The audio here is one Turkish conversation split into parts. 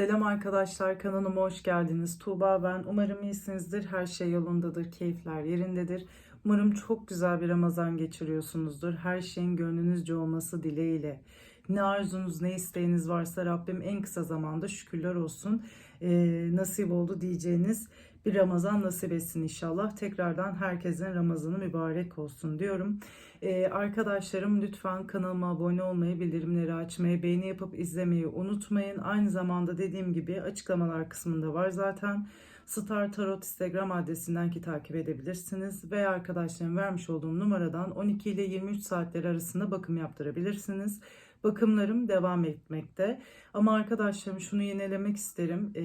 Selam arkadaşlar kanalıma hoş geldiniz. Tuğba ben. Umarım iyisinizdir. Her şey yolundadır. Keyifler yerindedir. Umarım çok güzel bir Ramazan geçiriyorsunuzdur. Her şeyin gönlünüzce olması dileğiyle. Ne arzunuz ne isteğiniz varsa Rabbim en kısa zamanda şükürler olsun. Ee, nasip oldu diyeceğiniz bir Ramazan nasip etsin inşallah. Tekrardan herkesin Ramazanı mübarek olsun diyorum. Ee, arkadaşlarım lütfen kanalıma abone olmayı, bildirimleri açmayı, beğeni yapıp izlemeyi unutmayın. Aynı zamanda dediğim gibi açıklamalar kısmında var zaten. Star Tarot Instagram adresinden ki takip edebilirsiniz. Ve arkadaşlarım vermiş olduğum numaradan 12 ile 23 saatler arasında bakım yaptırabilirsiniz. Bakımlarım devam etmekte. Ama arkadaşlarım şunu yinelemek isterim. Ee,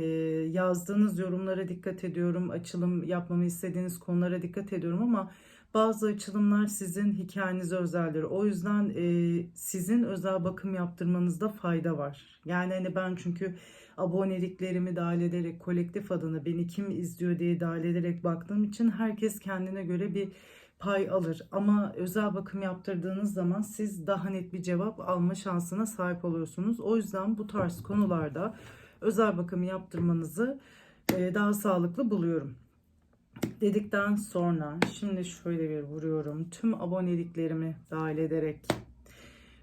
yazdığınız yorumlara dikkat ediyorum. Açılım yapmamı istediğiniz konulara dikkat ediyorum ama bazı açılımlar sizin hikayenize özeldir. O yüzden e, sizin özel bakım yaptırmanızda fayda var. Yani hani ben çünkü aboneliklerimi dahil ederek kolektif adına beni kim izliyor diye dahil ederek baktığım için herkes kendine göre bir pay alır. Ama özel bakım yaptırdığınız zaman siz daha net bir cevap alma şansına sahip oluyorsunuz. O yüzden bu tarz konularda özel bakım yaptırmanızı e, daha sağlıklı buluyorum dedikten sonra şimdi şöyle bir vuruyorum. Tüm aboneliklerimi dahil ederek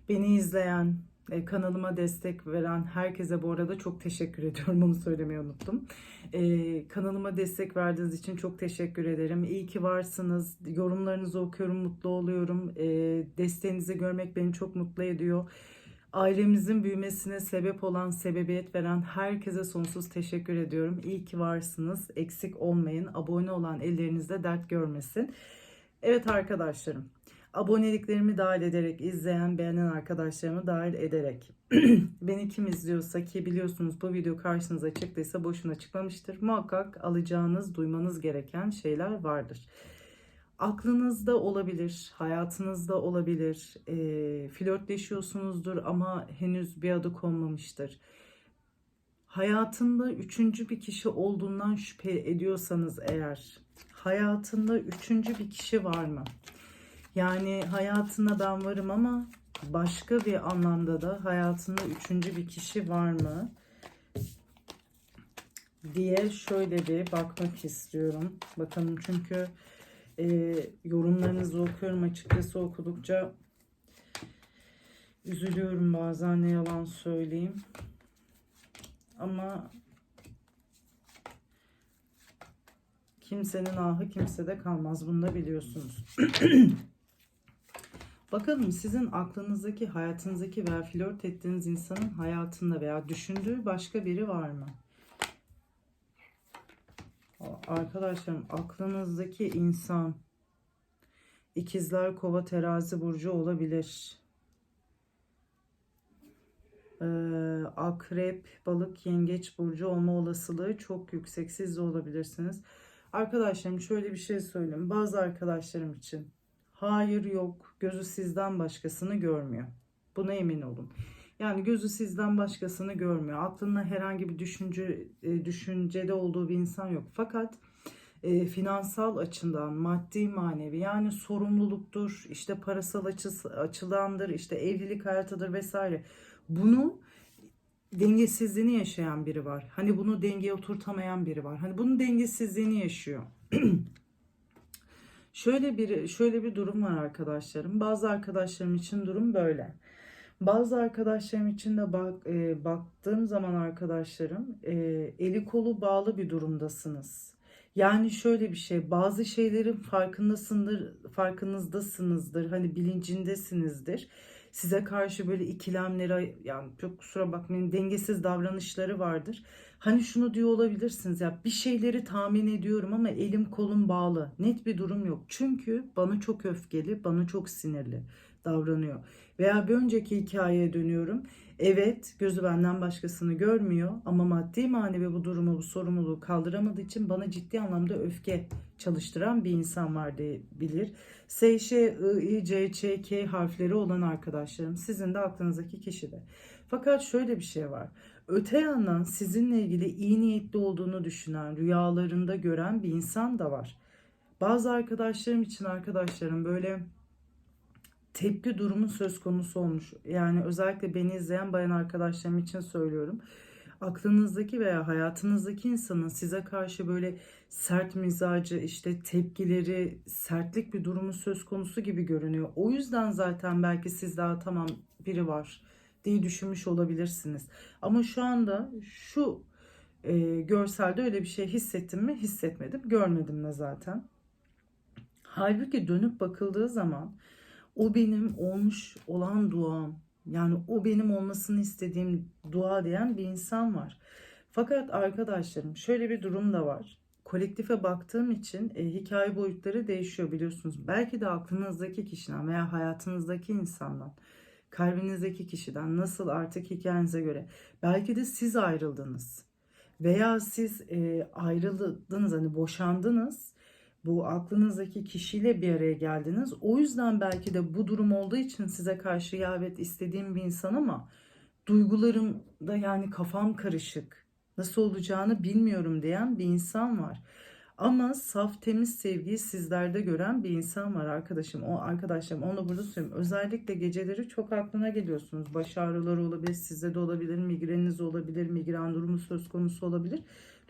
beni izleyen, e, kanalıma destek veren herkese bu arada çok teşekkür ediyorum. Onu söylemeyi unuttum. E, kanalıma destek verdiğiniz için çok teşekkür ederim. İyi ki varsınız. Yorumlarınızı okuyorum, mutlu oluyorum. E, desteğinizi görmek beni çok mutlu ediyor. Ailemizin büyümesine sebep olan, sebebiyet veren herkese sonsuz teşekkür ediyorum. İyi ki varsınız. Eksik olmayın. Abone olan ellerinizde dert görmesin. Evet arkadaşlarım. Aboneliklerimi dahil ederek, izleyen, beğenen arkadaşlarımı dahil ederek. Beni kim izliyorsa ki biliyorsunuz bu video karşınıza çıktıysa boşuna çıkmamıştır. Muhakkak alacağınız, duymanız gereken şeyler vardır aklınızda olabilir, hayatınızda olabilir, e, flörtleşiyorsunuzdur ama henüz bir adı konmamıştır. Hayatında üçüncü bir kişi olduğundan şüphe ediyorsanız eğer, hayatında üçüncü bir kişi var mı? Yani hayatında ben varım ama başka bir anlamda da hayatında üçüncü bir kişi var mı? diye şöyle bir bakmak istiyorum. Bakalım çünkü e, yorumlarınızı okuyorum açıkçası okudukça üzülüyorum bazen ne yalan söyleyeyim. Ama kimsenin ahı kimsede kalmaz. Bunu da biliyorsunuz. Bakalım sizin aklınızdaki, hayatınızdaki veya flört ettiğiniz insanın hayatında veya düşündüğü başka biri var mı? Arkadaşlarım aklınızdaki insan ikizler kova terazi burcu olabilir. Ee, akrep balık yengeç burcu olma olasılığı çok yüksek. Siz de olabilirsiniz. Arkadaşlarım şöyle bir şey söyleyeyim. Bazı arkadaşlarım için hayır yok gözü sizden başkasını görmüyor. Buna emin olun. Yani gözü sizden başkasını görmüyor. Aklında herhangi bir düşünce e, düşüncede olduğu bir insan yok. Fakat e, finansal açıdan, maddi manevi yani sorumluluktur, işte parasal açısı, açılandır, işte evlilik hayatıdır vesaire. Bunu dengesizliğini yaşayan biri var. Hani bunu dengeye oturtamayan biri var. Hani bunun dengesizliğini yaşıyor. şöyle bir şöyle bir durum var arkadaşlarım. Bazı arkadaşlarım için durum böyle. Bazı arkadaşlarım için de bak, e, baktığım zaman arkadaşlarım e, eli kolu bağlı bir durumdasınız. Yani şöyle bir şey bazı şeylerin farkındasındır, farkınızdasınızdır hani bilincindesinizdir. Size karşı böyle ikilemleri yani çok kusura bakmayın dengesiz davranışları vardır. Hani şunu diyor olabilirsiniz ya bir şeyleri tahmin ediyorum ama elim kolum bağlı. Net bir durum yok. Çünkü bana çok öfkeli, bana çok sinirli davranıyor. Veya bir önceki hikayeye dönüyorum. Evet gözü benden başkasını görmüyor ama maddi manevi bu durumu bu sorumluluğu kaldıramadığı için bana ciddi anlamda öfke çalıştıran bir insan var diyebilir. S, Ş, I, C, Ç, K harfleri olan arkadaşlarım sizin de aklınızdaki kişi de. Fakat şöyle bir şey var. Öte yandan sizinle ilgili iyi niyetli olduğunu düşünen, rüyalarında gören bir insan da var. Bazı arkadaşlarım için arkadaşlarım böyle tepki durumu söz konusu olmuş. Yani özellikle beni izleyen bayan arkadaşlarım için söylüyorum. aklınızdaki veya hayatınızdaki insanın size karşı böyle sert mizacı, işte tepkileri, sertlik bir durumu söz konusu gibi görünüyor. O yüzden zaten belki siz daha tamam biri var diye düşünmüş olabilirsiniz. Ama şu anda şu e, görselde öyle bir şey hissettim mi? Hissetmedim. Görmedim de zaten. Halbuki dönüp bakıldığı zaman o benim olmuş olan duam. Yani o benim olmasını istediğim dua diyen bir insan var. Fakat arkadaşlarım şöyle bir durum da var. Kolektife baktığım için e, hikaye boyutları değişiyor biliyorsunuz. Belki de aklınızdaki kişiden veya hayatınızdaki insandan, kalbinizdeki kişiden nasıl artık hikayenize göre. Belki de siz ayrıldınız veya siz e, ayrıldınız hani boşandınız bu aklınızdaki kişiyle bir araya geldiniz. O yüzden belki de bu durum olduğu için size karşı ya evet istediğim bir insan ama duygularım da yani kafam karışık. Nasıl olacağını bilmiyorum diyen bir insan var. Ama saf temiz sevgiyi sizlerde gören bir insan var arkadaşım. O arkadaşlarım onu burada söyleyeyim. Özellikle geceleri çok aklına geliyorsunuz. Baş ağrıları olabilir, sizde de olabilir, migreniniz olabilir, migren durumu söz konusu olabilir.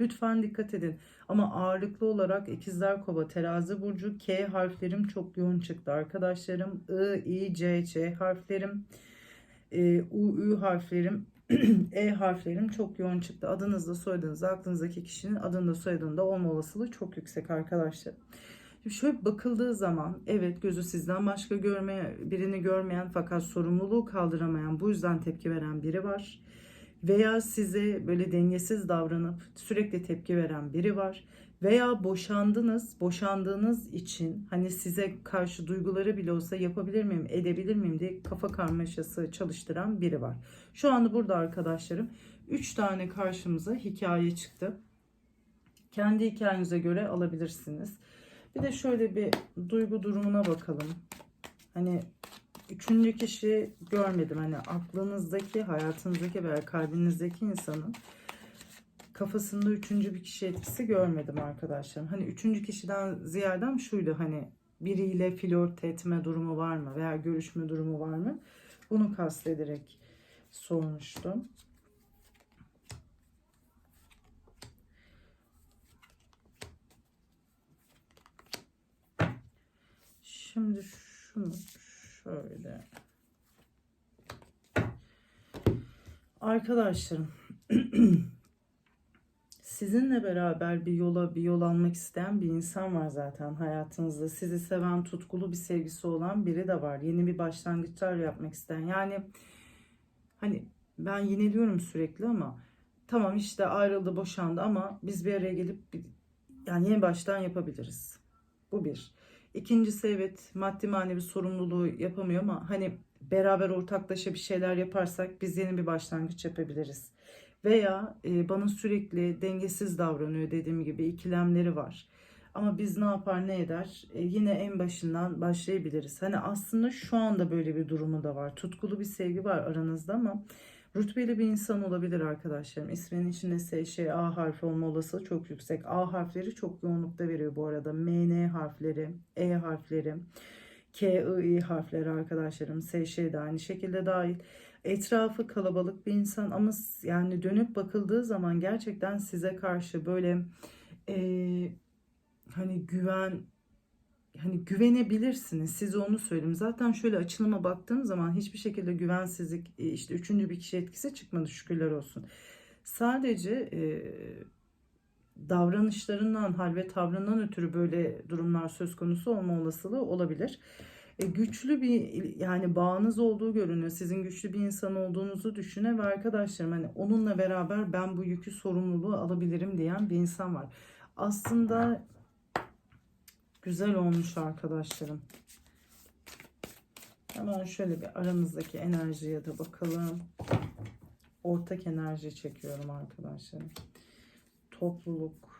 Lütfen dikkat edin. Ama ağırlıklı olarak ikizler kova, terazi burcu, K harflerim çok yoğun çıktı arkadaşlarım. I, I, C, C harflerim, e, U, Ü harflerim, E harflerim çok yoğun çıktı. Adınızda soyadınızda aklınızdaki kişinin adında soyadında olma olasılığı çok yüksek arkadaşlar. Şimdi şöyle bakıldığı zaman evet gözü sizden başka görmeye, birini görmeyen fakat sorumluluğu kaldıramayan bu yüzden tepki veren biri var. Veya size böyle dengesiz davranıp sürekli tepki veren biri var. Veya boşandınız, boşandığınız için hani size karşı duyguları bile olsa yapabilir miyim, edebilir miyim diye kafa karmaşası çalıştıran biri var. Şu anda burada arkadaşlarım 3 tane karşımıza hikaye çıktı. Kendi hikayenize göre alabilirsiniz. Bir de şöyle bir duygu durumuna bakalım. Hani üçüncü kişi görmedim. Hani aklınızdaki, hayatınızdaki veya kalbinizdeki insanın kafasında üçüncü bir kişi etkisi görmedim arkadaşlarım. Hani üçüncü kişiden ziyadem şuydu hani biriyle flört etme durumu var mı veya görüşme durumu var mı? Bunu kastederek sormuştum. Şimdi şunu şöyle. Arkadaşlarım sizinle beraber bir yola bir yol almak isteyen bir insan var zaten hayatınızda. Sizi seven, tutkulu bir sevgisi olan biri de var. Yeni bir başlangıçlar yapmak isteyen. Yani hani ben yineliyorum sürekli ama tamam işte ayrıldı, boşandı ama biz bir araya gelip bir, yani yeni baştan yapabiliriz. Bu bir. İkincisi evet maddi manevi sorumluluğu yapamıyor ama hani beraber ortaklaşa bir şeyler yaparsak biz yeni bir başlangıç yapabiliriz. Veya e, bana sürekli dengesiz davranıyor dediğim gibi ikilemleri var. Ama biz ne yapar ne eder e, yine en başından başlayabiliriz. Hani aslında şu anda böyle bir durumu da var. Tutkulu bir sevgi var aranızda ama rütbeli bir insan olabilir arkadaşlarım. İsminin içinde S, Ş, A harfi olma olasılığı çok yüksek. A harfleri çok yoğunlukta veriyor bu arada. M, N harfleri, E harfleri, K, I, I harfleri arkadaşlarım. S, Ş de aynı şekilde dahil. Etrafı kalabalık bir insan ama yani dönüp bakıldığı zaman gerçekten size karşı böyle e, hani güven hani güvenebilirsiniz. Size onu söyleyeyim. Zaten şöyle açılıma baktığım zaman hiçbir şekilde güvensizlik e, işte üçüncü bir kişi etkisi çıkmadı şükürler olsun. Sadece e, davranışlarından, hal ve tavrından ötürü böyle durumlar söz konusu olma olasılığı olabilir. E, güçlü bir yani bağınız olduğu görünüyor. Sizin güçlü bir insan olduğunuzu düşüne ve arkadaşlarım hani onunla beraber ben bu yükü sorumluluğu alabilirim diyen bir insan var. Aslında güzel olmuş arkadaşlarım. Hemen şöyle bir aranızdaki enerjiye de bakalım. Ortak enerji çekiyorum arkadaşlarım. Topluluk.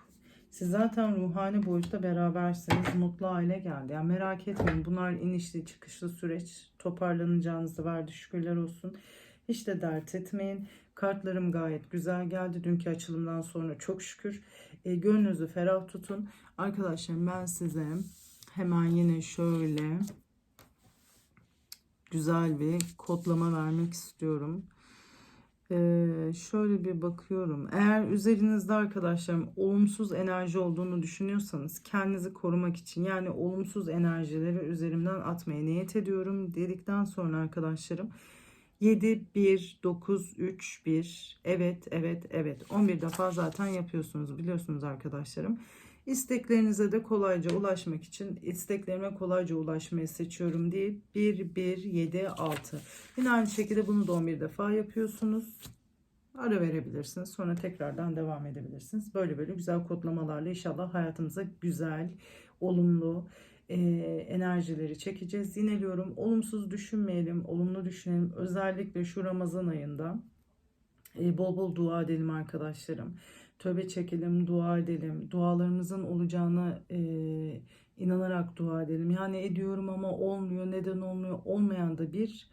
Siz zaten ruhani boyutta berabersiniz. Mutlu aile geldi. Yani merak etmeyin. Bunlar inişli çıkışlı süreç. Toparlanacağınızı verdi. Şükürler olsun. Hiç de dert etmeyin. Kartlarım gayet güzel geldi. Dünkü açılımdan sonra çok şükür. E, gönlünüzü ferah tutun. Arkadaşlar ben size hemen yine şöyle güzel bir kodlama vermek istiyorum. Ee, şöyle bir bakıyorum. Eğer üzerinizde arkadaşlarım olumsuz enerji olduğunu düşünüyorsanız kendinizi korumak için yani olumsuz enerjileri üzerimden atmaya niyet ediyorum dedikten sonra arkadaşlarım 7, 1, 9, 3, 1. Evet, evet, evet. 11 defa zaten yapıyorsunuz biliyorsunuz arkadaşlarım. İsteklerinize de kolayca ulaşmak için isteklerime kolayca ulaşmayı seçiyorum diye 1, 1, 7, 6. Yine aynı şekilde bunu da 11 defa yapıyorsunuz. Ara verebilirsiniz. Sonra tekrardan devam edebilirsiniz. Böyle böyle güzel kodlamalarla inşallah hayatımıza güzel, olumlu, e, enerjileri çekeceğiz. Yineliyorum. Olumsuz düşünmeyelim, olumlu düşünelim. Özellikle şu Ramazan ayında e, bol bol dua edelim arkadaşlarım. Tövbe çekelim, dua edelim. Dualarımızın olacağına e, inanarak dua edelim. Yani ediyorum ama olmuyor. Neden olmuyor? Olmayan da bir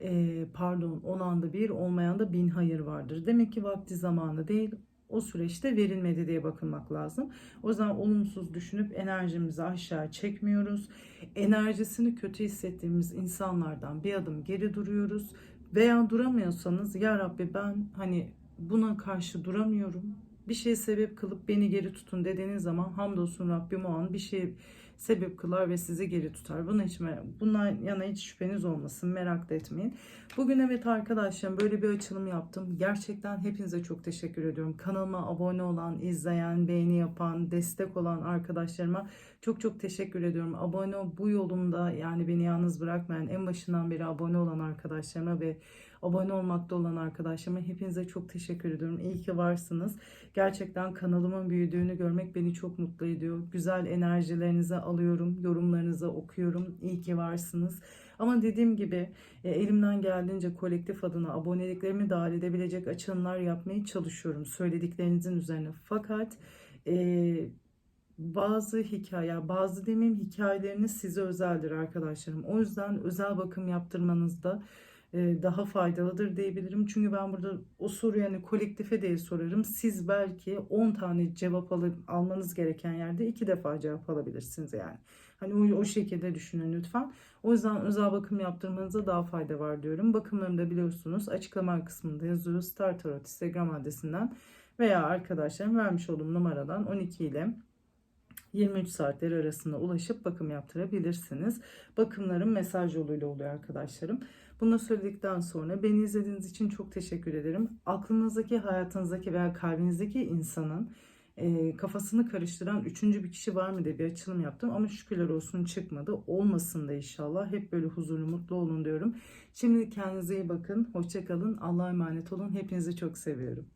e, pardon olan da bir olmayan da bin hayır vardır. Demek ki vakti zamanı değil o süreçte verilmedi diye bakılmak lazım. O zaman olumsuz düşünüp enerjimizi aşağı çekmiyoruz. Enerjisini kötü hissettiğimiz insanlardan bir adım geri duruyoruz. Veya duramıyorsanız ya Rabbi ben hani buna karşı duramıyorum. Bir şey sebep kılıp beni geri tutun dediğiniz zaman hamdolsun Rabbim o an bir şey sebep kılar ve sizi geri tutar. Buna hiç, bundan yana hiç şüpheniz olmasın. Merak da etmeyin. Bugün evet arkadaşlarım böyle bir açılım yaptım. Gerçekten hepinize çok teşekkür ediyorum. Kanalıma abone olan, izleyen, beğeni yapan, destek olan arkadaşlarıma çok çok teşekkür ediyorum. Abone bu yolumda yani beni yalnız bırakmayan en başından beri abone olan arkadaşlarıma ve abone olmakta olan arkadaşlarıma hepinize çok teşekkür ediyorum. İyi ki varsınız. Gerçekten kanalımın büyüdüğünü görmek beni çok mutlu ediyor. Güzel enerjilerinizi alıyorum, yorumlarınızı okuyorum. İyi ki varsınız. Ama dediğim gibi e, elimden geldiğince kolektif adına aboneliklerimi dahil edebilecek açılımlar yapmaya çalışıyorum. Söylediklerinizin üzerine. Fakat e, bazı hikaye, bazı demeyeyim hikayeleriniz size özeldir arkadaşlarım. O yüzden özel bakım yaptırmanızda daha faydalıdır diyebilirim. Çünkü ben burada o soruyu yani kolektife diye sorarım. Siz belki 10 tane cevap alıp almanız gereken yerde 2 defa cevap alabilirsiniz yani. Hani o, o şekilde düşünün lütfen. O yüzden özel bakım yaptırmanıza daha fayda var diyorum. Bakımlarını da biliyorsunuz açıklama kısmında yazıyor. Star Tarot Instagram adresinden veya arkadaşlarım vermiş olduğum numaradan 12 ile 23 saatler arasında ulaşıp bakım yaptırabilirsiniz. Bakımlarım mesaj yoluyla oluyor arkadaşlarım. Bunu söyledikten sonra beni izlediğiniz için çok teşekkür ederim. Aklınızdaki, hayatınızdaki veya kalbinizdeki insanın e, kafasını karıştıran üçüncü bir kişi var mı diye bir açılım yaptım. Ama şükürler olsun çıkmadı. Olmasın da inşallah. Hep böyle huzurlu, mutlu olun diyorum. Şimdi kendinize iyi bakın. Hoşçakalın. Allah'a emanet olun. Hepinizi çok seviyorum.